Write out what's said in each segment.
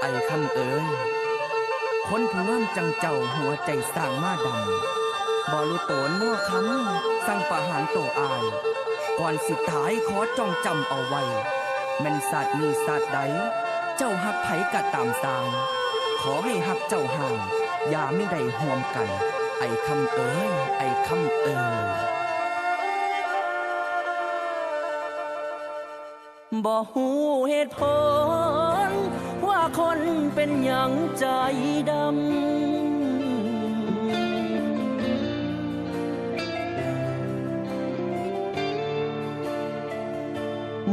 ไอ้คำเอ๋ยคนผู้งามจังเจ้าหัวใจสร้างมาดำบอลุโตนนัวคำสั่งประหารโตอาย ก่อนสิตายขอจองจำเอาไว้แม่นศาสตร์นี้ศาสตร์ใด เจ้าหักไผกะตามสาง ขอให้หักเจ้าห่าง อย่าไม่ได้ห่วมกัน ไอ้คำเอ๋ยไอ้คำเอ๋ย บ่หูเหตุผล ว่าคนเป็นหยังใจดำ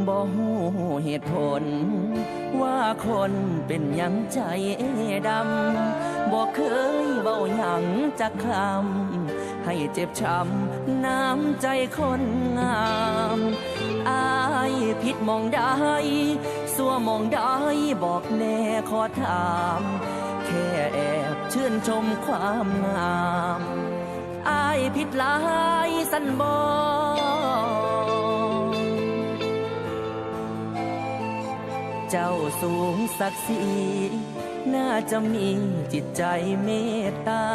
บ่หูเหตุผล ว่าคนเป็นหยังใจดำบ่เคยเบาหยังจักคำ ให้เจ็บช้ำน้ำใจคนงามอายผิดมองได้สัวมองได้บอกแน่ขอถาม แค่แอบชื่นชมความงามอายผิดหลายสันบอเจ้าสูงศักดิ์ศรี น่าจะมีจิตใจเมตตา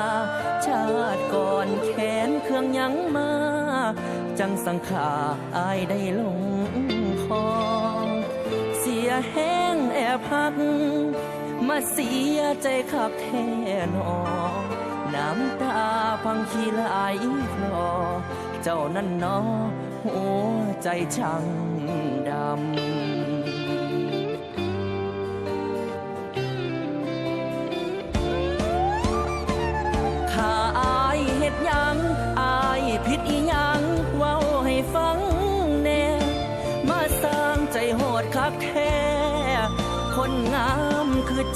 ชาติก่อนแขนเครื่องยังมา จังสังขาอายได้ลงคอ เสียแห้งแอบพัก มาเสียใจขับแทนอน้ำตาพังขี้ไหลคลอ เจ้านั่นนอหัวใจช่างดำ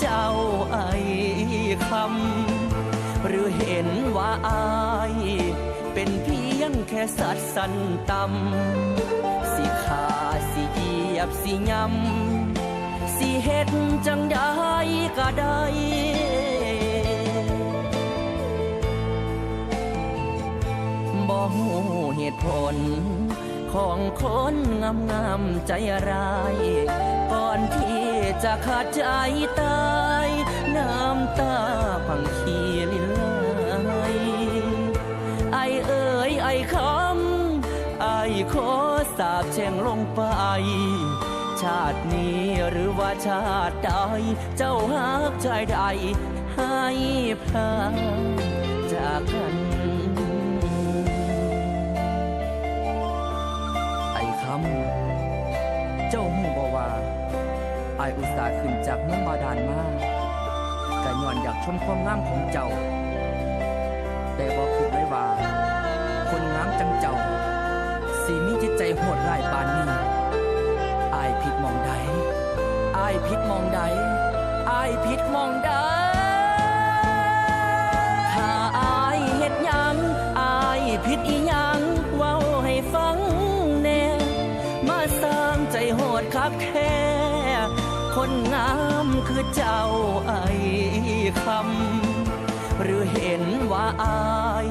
เจ้าไอ้คำ หรือเห็นว่าอายเป็นเพียงแค่สัตว์สันต่ำสิขาสิเหยียบสิยำสิเฮ็ดจังได้ก็ได้บ่หูเหตุผลของคนงามงามๆใจร้ายก่อนที่ จะขาดใจตาย น้ำตาพังขีลินไหลไอเอ๋ยไอคำไอขอสาบแช่งลงไป ชาตินี้หรือว่าชาติใด เจ้าหักใจใดให้พลาจากกันไอ้คำเจ้าหูบอก อายอุตส่าห์ขึ้นจากเมืองบาดาลมากกะย้อนอยากชมความงามของเจ้า แต่บอกคิดไว้ว่า คนงามจังเจ้า สีมีจิตใจโหดร้ายปานนี้อายผิดมองใดอายผิดมองใดอายผิดมองใดถ้าอายเฮ็ดหยังอายผิดอีหยังเว้าให้ฟังแน่มาสร้างใจโหดคักแท้ คนงามคือเจ้าไอ้คำ หรือเห็นว่าอาย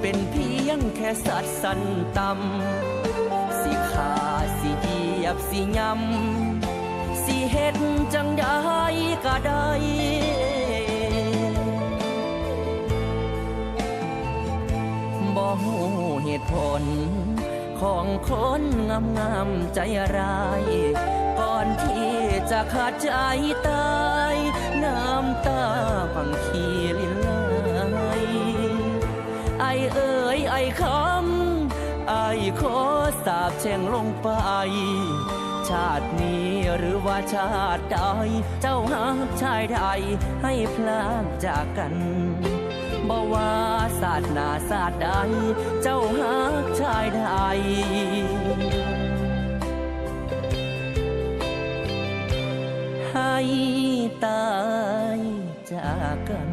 เป็นเพียงแค่สัตว์สันต่ำสิขาสิเหยียบสิยำสิเฮ็ดจังได้ก็ได้บ่หูเหตุผล ของคนงามงามใจร้าย ก่อนที่จะขาดใจตาย น้ำตาพังขีลินไหลไอเอ๋ยไอคำไอขอสาบแช่งลงไป ชาตินี้หรือว่าชาติใดเจ้าหาชายใดให้พลากจากกัน บ่ว่าศาสนาศาสตร์ใด เจ้าหาชายใดให้ตายจากกัน